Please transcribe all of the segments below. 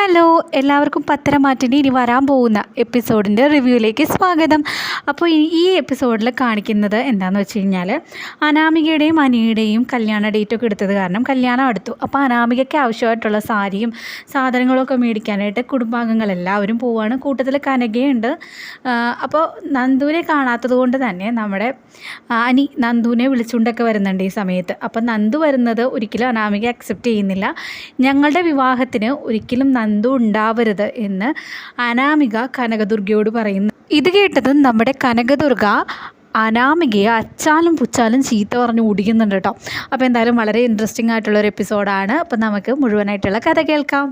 Hello എല്ലാവർക്കും പത്തരമാറ്റിന്റെ ഇനി വരാൻ പോകുന്ന എപ്പിസോഡിന്റെ റിവ്യൂയിലേക്ക് സ്വാഗതം. അപ്പോൾ ഈ എപ്പിസോഡിൽ കാണിക്കുന്നത് എന്താണെന്ന് വെച്ച് കഴിഞ്ഞാൽ അനാമികയുടെയും അനിയുടെയും കല്യാണ ഡേറ്റൊക്കെ എടുത്തത് കാരണം കല്യാണം അടുത്തു. അപ്പോൾ അനാമികയ്ക്ക് ആവശ്യമായിട്ടുള്ള സാരിയും സാധനങ്ങളൊക്കെ മേടിക്കാനായിട്ട് കുടുംബാംഗങ്ങൾ എല്ലാവരും പോവുകയാണ് കൂട്ടത്തിൽ കനകയുണ്ട്. അപ്പോൾ നന്ദുവിനെ കാണാത്തത് കൊണ്ട് തന്നെ നമ്മുടെ അനി നന്ദുവിനെ വിളിച്ചുകൊണ്ടൊക്കെ വരുന്നുണ്ട് ഈ സമയത്ത്. അപ്പോൾ നന്ദു വരുന്നത് ഒരിക്കലും അനാമിക അക്സെപ്റ്റ് ചെയ്യുന്നില്ല. ഞങ്ങളുടെ വിവാഹത്തിന് ഒരിക്കലും നന്ദു ഉണ്ടാവരുത് എന്ന് അനാമിക കനകദുർഗയോട് പറയുന്നു. ഇത് കേട്ടത് നമ്മുടെ കനകദുർഗ അനാമികയെ അച്ചാലും പുച്ചാലും ചീത്ത പറഞ്ഞ് ഓടിക്കുന്നുണ്ട് കേട്ടോ. അപ്പോൾ എന്തായാലും വളരെ ഇൻട്രസ്റ്റിംഗ് ആയിട്ടുള്ള ഒരു എപ്പിസോഡാണ് അപ്പോൾ നമുക്ക് മുഴുവനായിട്ടുള്ള കഥ കേൾക്കാം.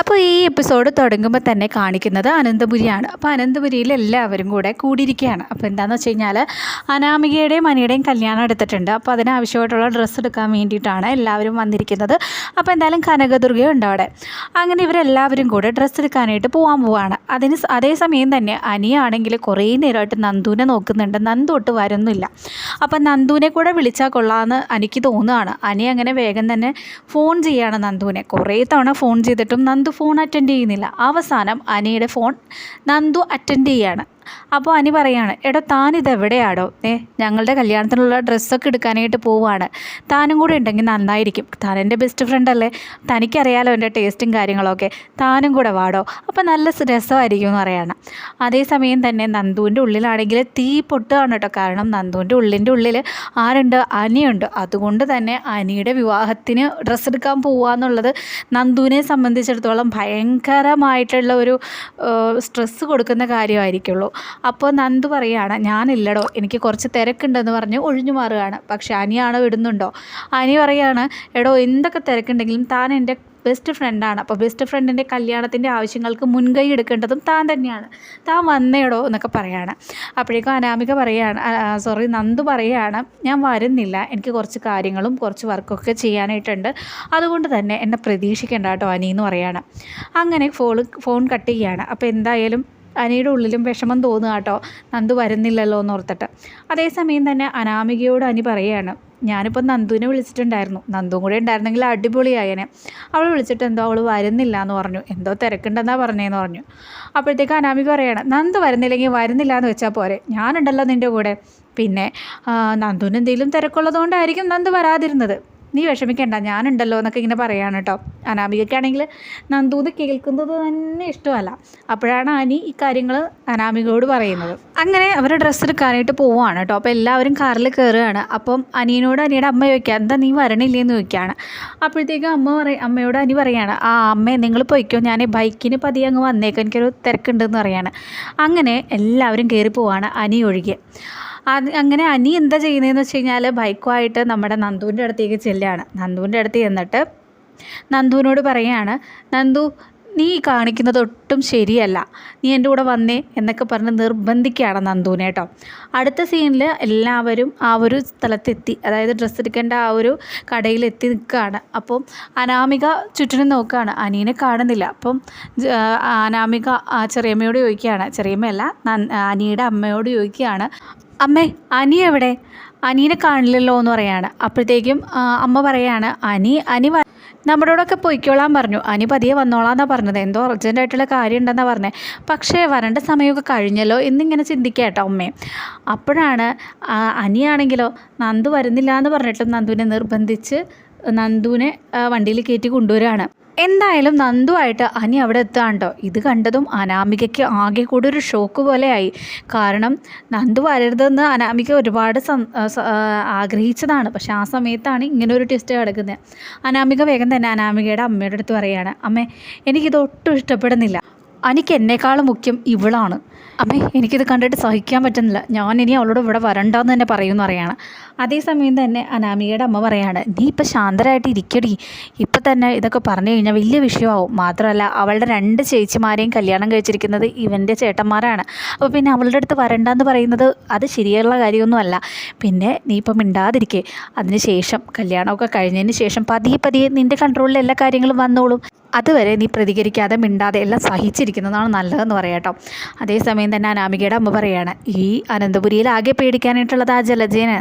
അപ്പോൾ ഈ എപ്പിസോഡ് തുടങ്ങുമ്പോൾ തന്നെ കാണിക്കുന്നത് അനന്തപുരിയാണ്. അപ്പോൾ അനന്തപുരിയിൽ എല്ലാവരും കൂടെ കൂടിയിരിക്കുകയാണ്. അപ്പോൾ എന്താണെന്ന് വെച്ച് കഴിഞ്ഞാൽ അനാമികയുടെയും അനിയുടെയും കല്യാണം എടുത്തിട്ടുണ്ട്. അപ്പോൾ അതിനാവശ്യമായിട്ടുള്ള ഡ്രസ്സ് എടുക്കാൻ വേണ്ടിയിട്ടാണ് എല്ലാവരും വന്നിരിക്കുന്നത്. അപ്പോൾ എന്തായാലും കനകദുർഗയും ഉണ്ട് അവിടെ. അങ്ങനെ ഇവരെല്ലാവരും കൂടെ ഡ്രസ്സ് എടുക്കാനായിട്ട് പോകാൻ പോവാണ്. അതിന് അതേസമയം തന്നെ അനിയാണെങ്കിൽ കുറേ നേരമായിട്ട് നന്ദുവിനെ നോക്കുന്നുണ്ട്. നന്ദു ഒട്ട് വരുന്നില്ല അപ്പോൾ നന്ദുവിനെ കൂടെ വിളിച്ചാൽ കൊള്ളാമെന്ന് അനിക്ക് തോന്നുകയാണ് അനി അങ്ങനെ വേഗം തന്നെ ഫോൺ ചെയ്യുകയാണ് നന്ദുവിനെ. കുറേ തവണ ഫോൺ ചെയ്തിട്ടും നന്ദു ഫോൺ അറ്റൻഡ് ചെയ്യുന്നില്ല. അവസാനം അനിയുടെ ഫോൺ നന്ദു അറ്റൻഡ് ചെയ്യാണ്. അപ്പോൾ അനി പറയാണ് എടോ താനിത് എവിടെയാടോ? ഏ ഞങ്ങളുടെ കല്യാണത്തിനുള്ള ഡ്രസ്സൊക്കെ എടുക്കാനായിട്ട് പോവുകയാണ് താനും കൂടെ ഉണ്ടെങ്കിൽ നന്നായിരിക്കും. താൻ എന്റെ ബെസ്റ്റ് ഫ്രണ്ട് അല്ലേ? തനിക്കറിയാലോ എന്റെ ടേസ്റ്റും കാര്യങ്ങളൊക്കെ. താനും കൂടെ വാടോ. അപ്പോൾ നല്ല രസമായിരിക്കും എന്ന് പറയാണ്. അതേസമയം തന്നെ നന്ദുവിന്റെ ഉള്ളിലാണെങ്കിൽ തീ പൊട്ടുകയാണ് കേട്ടോ. കാരണം നന്ദുവിന്റെ ഉള്ളിന്റെ ഉള്ളിൽ ആരുണ്ട്? അനിയുണ്ട്. അതുകൊണ്ട് തന്നെ അനിയുടെ വിവാഹത്തിന് ഡ്രസ്സ് എടുക്കാൻ പോവുക എന്നുള്ളത് നന്ദുവിനെ സംബന്ധിച്ചിടത്തോളം ഭയങ്കരമായിട്ടുള്ള ഒരു സ്ട്രെസ്സ് കൊടുക്കുന്ന കാര്യമായിരിക്കുള്ളൂ. അപ്പോൾ നന്ദ് പറയുകയാണ് ഞാനില്ലടോ എനിക്ക് കുറച്ച് തിരക്കുണ്ടെന്ന് പറഞ്ഞ് ഒഴിഞ്ഞു മാറുകയാണ്. പക്ഷേ അനിയാണോ ഇടുന്നുണ്ടോ? അനി പറയുകയാണ് എടോ എന്തൊക്കെ തിരക്കുണ്ടെങ്കിലും താൻ എന്റെ ബെസ്റ്റ് ഫ്രണ്ടാണ് അപ്പോൾ ബെസ്റ്റ് ഫ്രണ്ടിന്റെ കല്യാണത്തിന്റെ ആവശ്യങ്ങൾക്ക് മുൻകൈ എടുക്കേണ്ടതും താൻ തന്നെയാണ്. താൻ വന്നേടോ എന്നൊക്കെ പറയാണ്. അപ്പോഴേക്കും അനാമിക പറയുകയാണ് സോറി നന്ദു പറയുകയാണ് ഞാൻ വരുന്നില്ല. എനിക്ക് കുറച്ച് കാര്യങ്ങളും കുറച്ച് വർക്കൊക്കെ ചെയ്യാനായിട്ടുണ്ട്. അതുകൊണ്ട് തന്നെ എന്നെ പ്രതീക്ഷിക്കേണ്ട കേട്ടോ അനി എന്ന് പറയാണ്. അങ്ങനെ ഫോൺ ഫോൺ കട്ട് ചെയ്യുകയാണ്. അപ്പോൾ എന്തായാലും അനിയുടെ ഉള്ളിലും വിഷമം തോന്നുക കേട്ടോ. നന്ദു വരുന്നില്ലല്ലോ എന്ന് ഓർത്തിട്ട്. അതേസമയം തന്നെ അനാമികയോട് അനി പറയുകയാണ് ഞാനിപ്പോൾ നന്ദുവിനെ വിളിച്ചിട്ടുണ്ടായിരുന്നു. നന്ദുവും കൂടെ ഉണ്ടായിരുന്നെങ്കിൽ അടിപൊളിയായനെ. അവൾ വിളിച്ചിട്ട് എന്തോ അവൾ വരുന്നില്ല എന്ന് പറഞ്ഞു. എന്തോ തിരക്കുണ്ടെന്നാ പറഞ്ഞേന്ന് പറഞ്ഞു. അപ്പോഴത്തേക്ക് അനാമിക പറയാണ് നന്ദു വരുന്നില്ലെങ്കിൽ വരുന്നില്ല എന്ന് വെച്ചാൽ പോരെ. ഞാനുണ്ടല്ലോ നിന്റെ കൂടെ. പിന്നെ നന്ദുവിന് എന്തെങ്കിലും തിരക്കുള്ളതുകൊണ്ടായിരിക്കും നന്ദു വരാതിരുന്നത്. നീ വിഷമിക്കണ്ട ഞാനുണ്ടല്ലോ എന്നൊക്കെ ഇങ്ങനെ പറയാണ് കേട്ടോ അനാമികയ്ക്കാണെങ്കിൽ നന്ദൂന്ന് കേൾക്കുന്നത് തന്നെ ഇഷ്ടമല്ല. അപ്പോഴാണ് ആനി ഈ കാര്യങ്ങൾ അനാമികയോട് പറയുന്നത്. അങ്ങനെ അവർ ഡ്രസ്സ് എടുക്കാനായിട്ട് പോവുകയാണ് കേട്ടോ അപ്പോൾ എല്ലാവരും കാറിൽ കയറുകയാണ് അപ്പം അനിയനോട് അനിയുടെ അമ്മ ചോദിക്കുക എന്താ നീ വരണില്ലേ എന്ന് ചോദിക്കുകയാണ്. അപ്പോഴത്തേക്കും അമ്മ പറയും അമ്മയോട് അനി പറയാണ് ആ അമ്മേ നിങ്ങൾ പോയിക്കോ. ഞാൻ ബൈക്കിന് പതിയെ അങ്ങ് വന്നേക്കും. എനിക്കൊരു തിരക്കുണ്ടെന്ന് പറയാണ്. അങ്ങനെ എല്ലാവരും കയറി പോവാണ് അനി ഒഴികെ. അങ്ങനെ അനി എന്താ ചെയ്യുന്നതെന്ന് വെച്ച് കഴിഞ്ഞാൽ ബൈക്കുമായിട്ട് നമ്മുടെ നന്ദുവിന്റെ അടുത്തേക്ക് ചെല്ലുകയാണ്. നന്ദുവിന്റെ അടുത്ത് ചെന്നിട്ട് നന്ദുവിനോട് പറയുകയാണ് നന്ദു നീ കാണിക്കുന്നത് ഒട്ടും ശരിയല്ല. നീ എന്റെ കൂടെ വന്നേ എന്നൊക്കെ പറഞ്ഞ് നിർബന്ധിക്കുകയാണ് നന്ദുവിനെ കേട്ടോ. അടുത്ത സീനിൽ എല്ലാവരും ആ ഒരു സ്ഥലത്തെത്തി അതായത് ഡ്രസ്സ് എടുക്കേണ്ട ആ ഒരു കടയിൽ എത്തി നിൽക്കുകയാണ്. അപ്പം അനാമിക ചുറ്റിനും നോക്കുകയാണ്. അനീനെ കാണുന്നില്ല. അപ്പം അനാമിക ചെറിയമ്മയോട് ചോദിക്കുകയാണ്. ചെറിയമ്മയല്ല അനിയുടെ അമ്മയോട് ചോദിക്കുകയാണ് അമ്മേ അനി എവിടെ? അനീനെ കാണില്ലല്ലോ എന്ന് പറയാണ്. അപ്പോഴത്തേക്കും അമ്മ പറയാണ് അനി അനി നമ്മളോടൊക്കെ പൊയ്ക്കോളാൻ പറഞ്ഞു. അനി പതിയെ വന്നോളാന്നാണ് പറഞ്ഞത്. എന്തോ അർജന്റായിട്ടുള്ള കാര്യം ഉണ്ടെന്നാണ് പറഞ്ഞത് പക്ഷേ വരേണ്ട സമയമൊക്കെ കഴിഞ്ഞല്ലോ എന്നിങ്ങനെ ചിന്തിക്കുക കേട്ടോ അമ്മേ. അപ്പോഴാണ് അനിയാണെങ്കിലോ നന്ദു വരുന്നില്ല എന്ന് പറഞ്ഞിട്ടും നന്ദുവിനെ നിർബന്ധിച്ച് നന്ദുവിനെ വണ്ടിയിൽ കയറ്റി കൊണ്ടുവരികയാണ് എന്തായാലും നന്ദുവായിട്ട് അനി അവിടെ എത്തുകയാണ് കേട്ടോ. ഇത് കണ്ടതും അനാമികയ്ക്ക് ആകെ കൂടി ഒരു ഷോക്ക് പോലെയായി. കാരണം നന്ദു വരരുതെന്ന് അനാമിക ഒരുപാട് ആഗ്രഹിച്ചതാണ്. പക്ഷെ ആ സമയത്താണ് ഇങ്ങനെ ഒരു ട്വിസ്റ്റ് കിടക്കുന്നത്. അനാമിക വേഗം തന്നെ അനാമികയുടെ അമ്മയുടെ അടുത്ത് പറയുകയാണ് അമ്മേ എനിക്കിത് ഒട്ടും ഇഷ്ടപ്പെടുന്നില്ല. അനിക്ക് എന്നെക്കാളും മുഖ്യം ഇവളാണ്. അമ്മേ എനിക്കിത് കണ്ടിട്ട് സഹിക്കാൻ പറ്റുന്നില്ല. ഞാൻ ഇനി അവളോട് ഇവിടെ വരണ്ടെന്ന് തന്നെ പറയുമെന്ന് പറയാണ് അതേസമയം തന്നെ അനാമികയുടെ അമ്മ പറയാണ് നീ ഇപ്പം ശാന്തരായിട്ട് ഇരിക്കടി. ഇപ്പം തന്നെ ഇതൊക്കെ പറഞ്ഞു കഴിഞ്ഞാൽ വലിയ വിഷയമാവും. മാത്രമല്ല അവളുടെ രണ്ട് ചേച്ചിമാരെയും കല്യാണം കഴിച്ചിരിക്കുന്നത് ഇവന്റെ ചേട്ടന്മാരാണ്. അപ്പോൾ പിന്നെ അവളുടെ അടുത്ത് വരണ്ടെന്ന് പറയുന്നത് അത് ശരിയുള്ള കാര്യമൊന്നുമല്ല. പിന്നെ നീ ഇപ്പം മിണ്ടാതിരിക്കേ. അതിന് ശേഷം കല്യാണമൊക്കെ കഴിഞ്ഞതിന് ശേഷം പതിയെ പതിയെ നിന്റെ കൺട്രോളിൽ എല്ലാ കാര്യങ്ങളും വന്നോളും. അതുവരെ നീ പ്രതികരിക്കാതെ മിണ്ടാതെ എല്ലാം സഹിച്ചിരിക്കുന്നതാണ് നല്ലതെന്ന് പറയാട്ടോ അതേസമയം തന്നെ അനാമികയുടെ അമ്മ പറയാണ് ഈ അനന്തപുരിയിൽ ആകെ പേടിക്കാനായിട്ടുള്ളത് ആ ജലജേന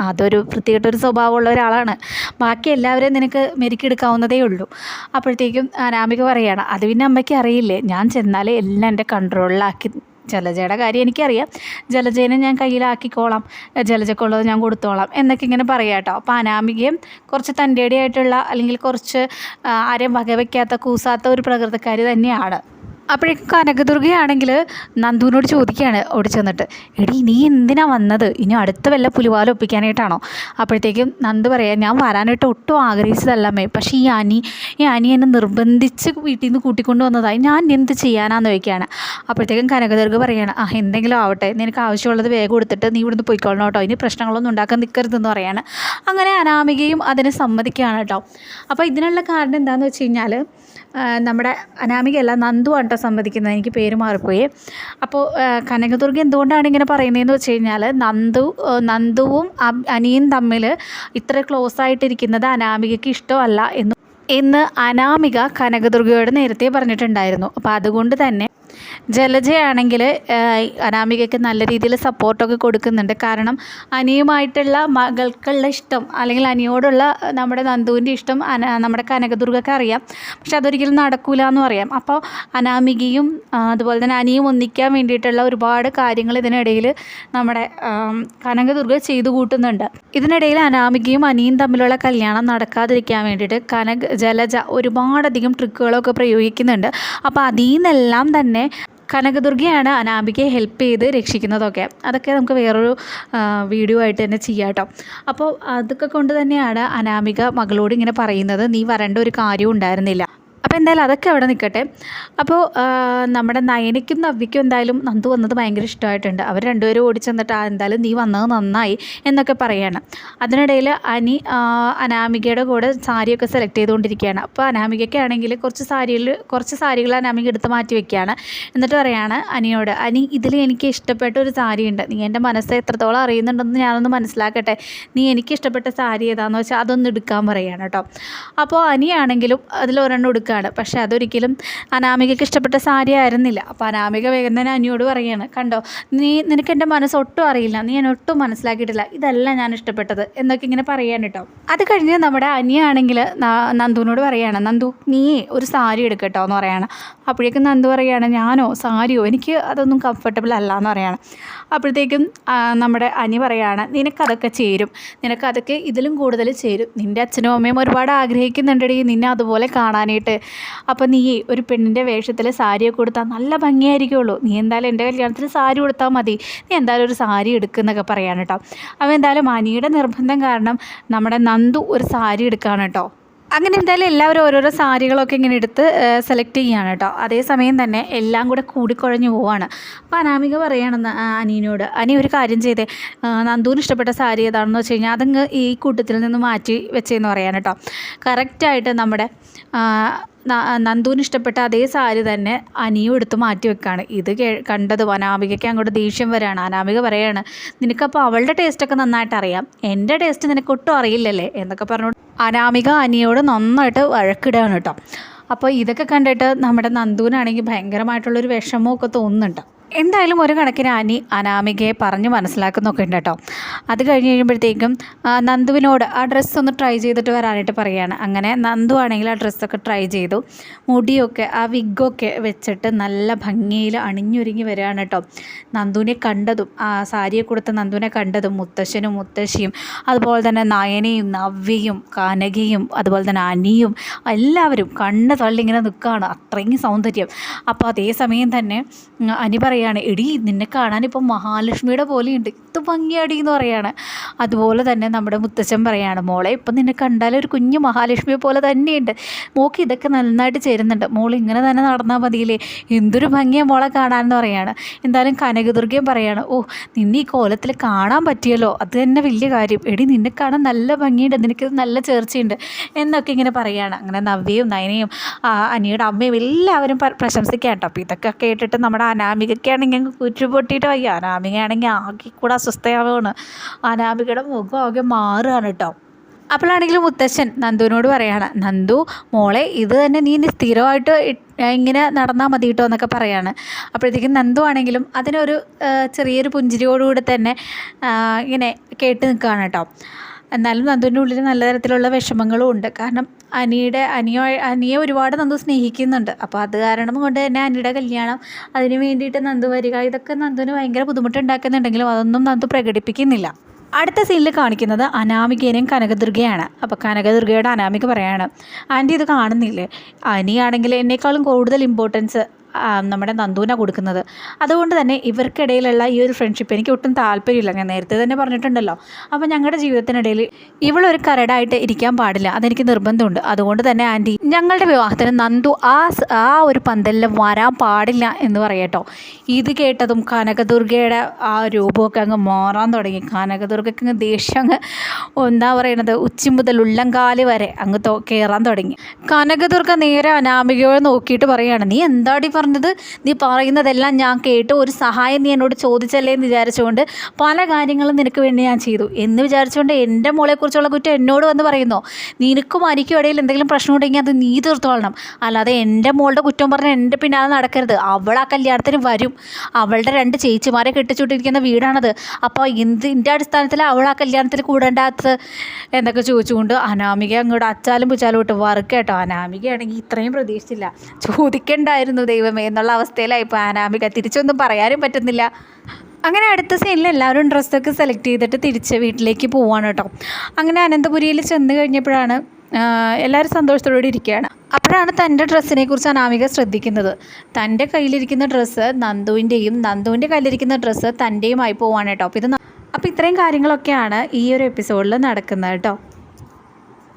അതൊരു വൃത്തികെട്ടൊരു സ്വഭാവമുള്ള ഒരാളാണ്. ബാക്കി എല്ലാവരെയും നിനക്ക് മെരുക്കിയെടുക്കാവുന്നതേ ഉള്ളൂ. അപ്പോഴത്തേക്കും അനാമിക പറയുകയാണ് അത് പിന്നെ അമ്മയ്ക്ക് അറിയില്ലേ? ഞാൻ ചെന്നാലേ എല്ലാം എന്റെ കൺട്രോളിലാക്കി ജലജയുടെ കാര്യം എനിക്കറിയാം. ജലജേനെ ഞാൻ കയ്യിലാക്കിക്കോളാം. ജലജക്കുള്ളത് ഞാൻ കൊടുത്തോളാം എന്നൊക്കെ ഇങ്ങനെ പറയാം കേട്ടോ. അപ്പോൾ അനാമികയും കുറച്ച് തന്റെടിയായിട്ടുള്ള അല്ലെങ്കിൽ കുറച്ച് ആരെയും വകവയ്ക്കാത്ത കൂസാത്ത ഒരു പ്രകൃതക്കാരി തന്നെയാണ്. അപ്പോഴേക്കും കനകദുർഗയാണെങ്കിൽ നന്ദുവിനോട് ചോദിക്കുകയാണ് ഓടി ചെന്നിട്ട്. എടി നീ എന്തിനാ വന്നത്? ഇനി അടുത്ത വല്ല പുലിവാല ഒപ്പിക്കാനായിട്ടാണോ? അപ്പോഴത്തേക്കും നന്ദു പറയാം ഞാൻ വരാനായിട്ട് ഒട്ടും ആഗ്രഹിച്ചതല്ലമ്മേ. പക്ഷേ ഈ അനി ഈ അനി എന്നെ നിർബന്ധിച്ച് വീട്ടിൽ നിന്ന് കൂട്ടിക്കൊണ്ട് വന്നതായി ഞാൻ എന്ത് ചെയ്യാനാന്ന് ചോദിക്കുകയാണ്. അപ്പോഴത്തേക്കും കനകദുർഗ പറയാണ് ആ എന്തെങ്കിലും ആവട്ടെ. നിനക്ക് ആവശ്യമുള്ളത് വേഗം കൊടുത്തിട്ട് നീ ഇവിടുന്ന് പോയിക്കോളണം കേട്ടോ. ഇനി പ്രശ്നങ്ങളൊന്നും ഉണ്ടാക്കാൻ നിൽക്കരുതെന്ന് പറയാണ്. അങ്ങനെ അനാമികയും അതിനെ സമ്മതിക്കുകയാണ് കേട്ടോ. അപ്പോൾ ഇതിനുള്ള കാരണം എന്താണെന്ന് വെച്ച് കഴിഞ്ഞാൽ നമ്മുടെ അനാമികയല്ല നന്ദു ആണ് കേട്ടോ സമ്മതിക്കുന്നത് എനിക്ക് പേര് മാറിപ്പോയി. അപ്പോൾ കനകദുർഗ എന്തുകൊണ്ടാണ് ഇങ്ങനെ പറയുന്നതെന്ന് വെച്ച് കഴിഞ്ഞാൽ നന്ദു നന്ദുവും അനിയും തമ്മിൽ ഇത്ര ക്ലോസ് ആയിട്ടിരിക്കുന്നത് അനാമികയ്ക്ക് ഇഷ്ടമല്ല എന്ന് എന്ന് അനാമിക കനകദുർഗയോട് നേരത്തെ പറഞ്ഞിട്ടുണ്ടായിരുന്നു. അപ്പോൾ അതുകൊണ്ട് തന്നെ ജലജയാണെങ്കിൽ അനാമികയ്ക്ക് നല്ല രീതിയിൽ സപ്പോർട്ടൊക്കെ കൊടുക്കുന്നുണ്ട്. കാരണം അനിയുമായിട്ടുള്ള മകൾക്കുള്ള ഇഷ്ടം അല്ലെങ്കിൽ അനിയോടുള്ള നമ്മുടെ നന്ദുവിന്റെ ഇഷ്ടം അന നമ്മുടെ കനകദുർഗക്ക് അറിയാം. പക്ഷെ അതൊരിക്കലും നടക്കൂല എന്ന് പറയാം അപ്പോൾ അനാമികയും അതുപോലെ തന്നെ അനിയും ഒന്നിക്കാൻ വേണ്ടിയിട്ടുള്ള ഒരുപാട് കാര്യങ്ങൾ ഇതിനിടയിൽ നമ്മുടെ കനകദുർഗ ചെയ്തു കൂട്ടുന്നുണ്ട്. ഇതിനിടയിൽ അനാമികയും അനിയും തമ്മിലുള്ള കല്യാണം നടക്കാതിരിക്കാൻ വേണ്ടിയിട്ട് കനക ജലജ ഒരുപാടധികം ട്രിക്കുകളൊക്കെ പ്രയോഗിക്കുന്നുണ്ട്. അപ്പോൾ അതിൽ നിന്നെല്ലാം തന്നെ കനകദുർഗയാണ് അനാമികയെ ഹെൽപ്പ് ചെയ്ത് രക്ഷിക്കുന്നതൊക്കെ. അതൊക്കെ നമുക്ക് വേറൊരു വീഡിയോ ആയിട്ട് തന്നെ ചെയ്യാം കേട്ടോ അപ്പോൾ അതൊക്കെ കൊണ്ട് തന്നെയാണ് അനാമിക മകളോട് ഇങ്ങനെ പറയുന്നത്. നീ വരേണ്ട ഒരു കാര്യവും ഉണ്ടായിരുന്നില്ല. അപ്പോൾ എന്തായാലും അതൊക്കെ അവിടെ നിൽക്കട്ടെ അപ്പോൾ നമ്മുടെ നയനയ്ക്കും നവ്യയ്ക്കും എന്തായാലും നന്ദു വന്നത് ഭയങ്കര ഇഷ്ടമായിട്ടുണ്ട്. അവർ രണ്ടുപേരും ഓടിച്ചെന്നിട്ട് ആ എന്തായാലും നീ വന്നത് നന്നായി എന്നൊക്കെ പറയാണ്. അതിനിടയിൽ അനി അനാമികയുടെ കൂടെ സാരിയൊക്കെ സെലക്ട് ചെയ്തുകൊണ്ടിരിക്കുകയാണ്. അപ്പോൾ അനാമികയ്ക്കാണെങ്കിൽ കുറച്ച് സാരിയിൽ കുറച്ച് സാരികൾ അനാമിക എടുത്ത് മാറ്റി വെക്കുകയാണ്. എന്നിട്ട് പറയാണ് അനിയോട് അനി ഇതിൽ എനിക്ക് ഇഷ്ടപ്പെട്ട ഒരു സാരിയുണ്ട്. നീ എന്റെ മനസ്സ് എത്രത്തോളം അറിയുന്നുണ്ടെന്ന് ഞാനൊന്ന് മനസ്സിലാക്കട്ടെ. നീ എനിക്ക് ഇഷ്ടപ്പെട്ട സാരി ഏതാണെന്ന് വെച്ചാൽ അതൊന്ന് എടുക്കാൻ പറയുകയാണ് കേട്ടോ. അപ്പോൾ അനിയാണെങ്കിലും അതിൽ അതിലൊരെണ്ണം എടുക്കുകയാണ് പക്ഷേ അതൊരിക്കലും അനാമികയ്ക്ക് ഇഷ്ടപ്പെട്ട സാരി ആയിരുന്നില്ല. അപ്പോൾ അനാമിക വേഗം തന്നെ അനിയോട് പറയുകയാണ് കണ്ടോ നീ നിനക്ക് എന്റെ മനസ്സ് ഒട്ടും അറിയില്ല. നീ എന്നെ ഒട്ടും മനസ്സിലാക്കിയിട്ടില്ല. ഇതല്ല ഞാൻ ഇഷ്ടപ്പെട്ടത്. എന്നൊക്കെ ഇങ്ങനെ പറയാൻ കേട്ടോ. അത് കഴിഞ്ഞ് നമ്മുടെ അനിയാണെങ്കിൽ നന്ദുവിനോട് പറയാണ് നന്ദു നീ ഒരു സാരി എടുക്കട്ടോ എന്ന് പറയാണ്. അപ്പോഴേക്കും നന്ദു പറയാണ് ഞാനോ സാരിയോ? എനിക്ക് അതൊന്നും കംഫർട്ടബിൾ അല്ല എന്ന് പറയാണ്. അപ്പോഴത്തേക്കും നമ്മുടെ അനി പറയാണ് നിനക്കതൊക്കെ ചേരും. നിനക്കതൊക്കെ ഇതിലും കൂടുതൽ ചേരും. നിന്റെ അച്ഛനും അമ്മയും ഒരുപാട് ആഗ്രഹിക്കുന്നുണ്ടടി. നിന്നെ അതുപോലെ കാണാനായിട്ട് അപ്പോൾ നീ ഒരു പെണ്ണിന്റെ വേഷത്തിൽ സാരിയൊക്കെ കൊടുത്താൽ നല്ല ഭംഗിയായിരിക്കുള്ളൂ. നീ എന്തായാലും എന്റെ കല്യാണത്തിന് സാരി കൊടുത്താൽ മതി. നീ എന്തായാലും ഒരു സാരി എടുക്കുന്നൊക്കെ പറയാണ് കേട്ടോ അപ്പോൾ എന്തായാലും അനിയുടെ നിർബന്ധം കാരണം നമ്മുടെ നന്ദു ഒരു സാരി എടുക്കുകയാണ് കേട്ടോ അങ്ങനെ എന്തായാലും എല്ലാവരും ഓരോരോ സാരികളൊക്കെ ഇങ്ങനെ എടുത്ത് സെലക്ട് ചെയ്യുകയാണ് കേട്ടോ. അതേസമയം തന്നെ എല്ലാം കൂടെ കൂടിക്കുഴഞ്ഞു പോവാണ്. അപ്പോൾ അനാമിക പറയണമെന്ന് അനീനോട് അനി ഒരു കാര്യം ചെയ്തേ. നന്ദൂന് ഇഷ്ടപ്പെട്ട സാരി ഏതാണെന്ന് വെച്ച് കഴിഞ്ഞാൽ അതങ്ങ് ഈ കൂട്ടത്തിൽ നിന്ന് മാറ്റി വെച്ചേന്ന് പറയാൻ കേട്ടോ. കറക്റ്റായിട്ട് നമ്മുടെ നന്ദുവിന് ഇഷ്ടപ്പെട്ട അതേ സാരി തന്നെ അനിയും എടുത്ത് മാറ്റി വെക്കുകയാണ് ഇത് കേ കണ്ടത് അനാമികയ്ക്ക് അങ്ങോട്ട് ദേഷ്യം വരാണ്. അനാമിക പറയാണ് നിനക്കപ്പോൾ അവളുടെ ടേസ്റ്റൊക്കെ നന്നായിട്ട് അറിയാം എന്റെ ടേസ്റ്റ് നിനക്ക് ഒട്ടും അറിയില്ലല്ലേ? എന്നൊക്കെ പറഞ്ഞു അനാമിക അനിയോട് നന്നായിട്ട് വഴക്കിടുകയാണ് കേട്ടോ. അപ്പോൾ ഇതൊക്കെ കണ്ടിട്ട് നമ്മുടെ നന്ദുവിനാണെങ്കിൽ ഭയങ്കരമായിട്ടുള്ളൊരു വിഷമമൊക്കെ തോന്നുന്നുണ്ട്. എന്തായാലും ഒരു കണക്കിന് അനി അനാമികയെ പറഞ്ഞ് മനസ്സിലാക്കുന്നൊക്കെ ഉണ്ട് കേട്ടോ. അത് കഴിഞ്ഞ് കഴിയുമ്പോഴത്തേക്കും നന്ദുവിനോട് ആ ഡ്രസ്സ് ഒന്ന് ട്രൈ ചെയ്തിട്ട് വരാനായിട്ട് പറയുകയാണ് അങ്ങനെ നന്ദു ആണെങ്കിൽ ആ ഡ്രസ്സൊക്കെ ട്രൈ ചെയ്തു. മുടിയൊക്കെ ആ വിഗൊക്കെ വെച്ചിട്ട് നല്ല ഭംഗിയിൽ അണിഞ്ഞൊരുങ്ങി വരികയാണ് കേട്ടോ. നന്ദുവിനെ കണ്ടതും ആ സാരിയെ കൊടുത്ത നന്ദുവിനെ കണ്ടതും മുത്തശ്ശനും മുത്തശ്ശിയും അതുപോലെ തന്നെ നയനയും നവ്യയും കനകയും അതുപോലെ തന്നെ അനിയും എല്ലാവരും കണ്ണ് തള്ളിങ്ങനെ നിൽക്കുകയാണ്. അത്രയും സൗന്ദര്യം. അപ്പോൾ അതേസമയം തന്നെ അനി അനി പറയാണ് എടി നിന്നെ കാണാൻ ഇപ്പം മഹാലക്ഷ്മിയുടെ പോലെയുണ്ട്. ഇത് ഭംഗിയാടി എന്ന് പറയാണ്. അതുപോലെ തന്നെ നമ്മുടെ മുത്തച്ഛൻ പറയാണ് മോളെ ഇപ്പം നിന്നെ കണ്ടാൽ ഒരു കുഞ്ഞു മഹാലക്ഷ്മിയെ പോലെ തന്നെയുണ്ട്. മോക്ക് ഇതൊക്കെ നന്നായിട്ട് ചേരുന്നുണ്ട്. മോൾ ഇങ്ങനെ തന്നെ നടന്നാൽ മതിയില്ലേ? എന്തൊരു ഭംഗിയാണ് മോളെ കാണാമെന്ന് പറയാണ്. എന്തായാലും കനകദുർഗയും പറയാണ് ഓ നിന്നെ ഈ കോലത്തിൽ കാണാൻ പറ്റിയല്ലോ. അത് തന്നെ വലിയ കാര്യം. എടി നിന്നെ കാണാൻ നല്ല ഭംഗിയുണ്ട്. നിനക്ക് നല്ല ചേർച്ചയുണ്ട്. എന്നൊക്കെ ഇങ്ങനെ പറയാണ്. അങ്ങനെ നവ്യയും നയനയും അനിയുടെ അമ്മയും എല്ലാവരും പ്രശംസിക്കാം കേട്ടോ. അപ്പോൾ ഇതൊക്കെ കേട്ടിട്ട് നമ്മുടെ അനാമികയ്ക്കാണെങ്കിൽ അങ്ങ് കുറ്റുപൊട്ടിയിട്ട് വയ്യ. അനാമികയാണെങ്കിൽ ആകെ കൂടെ അസ്വസ്ഥയാവുകയാണ് അനാമികയുടെ മുഖം ആകെ മാറുകയാണ് കേട്ടോ അപ്പോഴാണെങ്കിലും മുത്തശ്ശൻ നന്ദുവിനോട് പറയാണ് നന്ദു മോളെ ഇത് തന്നെ നീ സ്ഥിരമായിട്ട് ഇങ്ങനെ നടന്നാൽ മതി കേട്ടോ എന്നൊക്കെ പറയാണ്. അപ്പോഴത്തേക്കും നന്ദു ആണെങ്കിലും അതിനൊരു ചെറിയൊരു പുഞ്ചിരിയോടുകൂടി തന്നെ ഇങ്ങനെ കേട്ട് നിൽക്കുകയാണ് കേട്ടോ എന്നാലും നന്ദുവിന്റെ ഉള്ളിൽ നല്ല തരത്തിലുള്ള വിഷമങ്ങളും ഉണ്ട്. കാരണം അനിയുടെ അനിയോ അനിയെ ഒരുപാട് നന്ദു സ്നേഹിക്കുന്നുണ്ട്. അപ്പോൾ അത് കാരണം കൊണ്ട് തന്നെ അനിയുടെ കല്യാണം അതിന് വേണ്ടിയിട്ട് നന്ദു വരിക ഇതൊക്കെ നന്ദുവിന് ഭയങ്കര ബുദ്ധിമുട്ടുണ്ടാക്കുന്നുണ്ടെങ്കിലും അതൊന്നും നന്ദു പ്രകടിപ്പിക്കുന്നില്ല. അടുത്ത സീനിൽ കാണിക്കുന്നത് അനാമികേനെയും കനകദുർഗയാണ്. അപ്പോൾ കനകദുർഗയുടെ അനാമിക പറയാണ് ആന്റി ഇത് കാണുന്നില്ലേ? അനിയാണെങ്കിൽ എന്നേക്കാളും കൂടുതൽ ഇമ്പോർട്ടൻസ് നമ്മുടെ നന്ദൂന കൊടുക്കുന്നത്. അതുകൊണ്ട് തന്നെ ഇവർക്കിടയിലുള്ള ഈ ഒരു ഫ്രണ്ട്ഷിപ്പ് എനിക്ക് ഒട്ടും താല്പര്യമില്ല. ഞാൻ നേരത്തെ തന്നെ പറഞ്ഞിട്ടുണ്ടല്ലോ. അപ്പോൾ ഞങ്ങളുടെ ജീവിതത്തിനിടയിൽ ഇവളൊരു കരടായിട്ട് ഇരിക്കാൻ പാടില്ല. അതെനിക്ക് നിർബന്ധമുണ്ട്. അതുകൊണ്ട് തന്നെ ആന്റി ഞങ്ങളുടെ വിവാഹത്തിന് നന്ദു ആ ആ ഒരു പന്തലിൽ വരാൻ പാടില്ല എന്ന് പറയട്ടോ ഇത് കേട്ടതും കനകദുർഗയുടെ ആ രൂപമൊക്കെ അങ്ങ് മാറാൻ തുടങ്ങി. കനകദുർഗയ്ക്ക് അങ്ങ് ദേഷ്യം അങ്ങ് എന്താ പറയണത്? ഉച്ചി മുതൽ ഉള്ളംകാൽ വരെ അങ്ങ് കയറാൻ തുടങ്ങി. കനകദുർഗ നേരെ അനാമികയോട് നോക്കിയിട്ട് പറയാണ് നീ എന്താടി പറഞ്ഞത്? നീ പറയുന്നതെല്ലാം ഞാൻ കേട്ടു ഒരു സഹായം നീ എന്നോട് ചോദിച്ചല്ലേ എന്ന് വിചാരിച്ചുകൊണ്ട് പല കാര്യങ്ങളും നിനക്ക് വേണ്ടി ഞാൻ ചെയ്തു. എന്ന് വിചാരിച്ചുകൊണ്ട് എന്റെ മോളെക്കുറിച്ചുള്ള കുറ്റം എന്നോട് വന്ന് പറയുന്നോ. നിനക്കും അനിക്കും ഇടയിൽ എന്തെങ്കിലും പ്രശ്നം ഉണ്ടെങ്കിൽ അത് നീ തീർത്തോളണം. അല്ലാതെ എന്റെ മോളുടെ കുറ്റം പറഞ്ഞ് എന്റെ പിന്നാലെ നടക്കരുത്. അവൾ ആ കല്യാണത്തിന് വരും. അവളുടെ രണ്ട് ചേച്ചിമാരെ കെട്ടിച്ചുകൊണ്ടിരിക്കുന്ന വീടാണത്. അപ്പോൾ എന്തിന്റെ അടിസ്ഥാനത്തിൽ അവൾ ആ കല്യാണത്തിൽ കൂടേണ്ടാത്തത് എന്നൊക്കെ ചോദിച്ചുകൊണ്ട് അനാമിക അങ്ങോട്ട് അച്ചാലും പുച്ചാലും ഇട്ട് വർക്ക് കേട്ടോ. അനാമികയാണെങ്കിൽ ഇത്രയും പ്രതീക്ഷിച്ചില്ല. ചോദിക്കണ്ടായിരുന്നു ദൈവമേ എന്നുള്ള അവസ്ഥയിലായി ഇപ്പോൾ അനാമിക തിരിച്ചൊന്നും പറയാനും പറ്റുന്നില്ല. അങ്ങനെ അടുത്ത സീനിൽ എല്ലാവരും ഡ്രസ്സൊക്കെ സെലക്ട് ചെയ്തിട്ട് തിരിച്ച് വീട്ടിലേക്ക് പോവാണ് കേട്ടോ. അങ്ങനെ അനന്തപുരിയിൽ ചെന്ന് കഴിഞ്ഞപ്പോഴാണ് എല്ലാവരും സന്തോഷത്തോടെ ഇരിക്കുകയാണ്. അപ്പോഴാണ് തന്റെ ഡ്രസ്സിനെ കുറിച്ച് അനാമിക ശ്രദ്ധിക്കുന്നത്. തന്റെ കയ്യിലിരിക്കുന്ന ഡ്രസ്സ് നന്ദുവിന്റെയും നന്ദുവിന്റെ കയ്യിലിരിക്കുന്ന ഡ്രസ്സ് തന്റെയുമായി പോവാണ് കേട്ടോ. അപ്പോൾ ഇത് അപ്പോൾ ഇത്രയും കാര്യങ്ങളൊക്കെയാണ് ഈ ഒരു എപ്പിസോഡിൽ നടക്കുന്നത് കേട്ടോ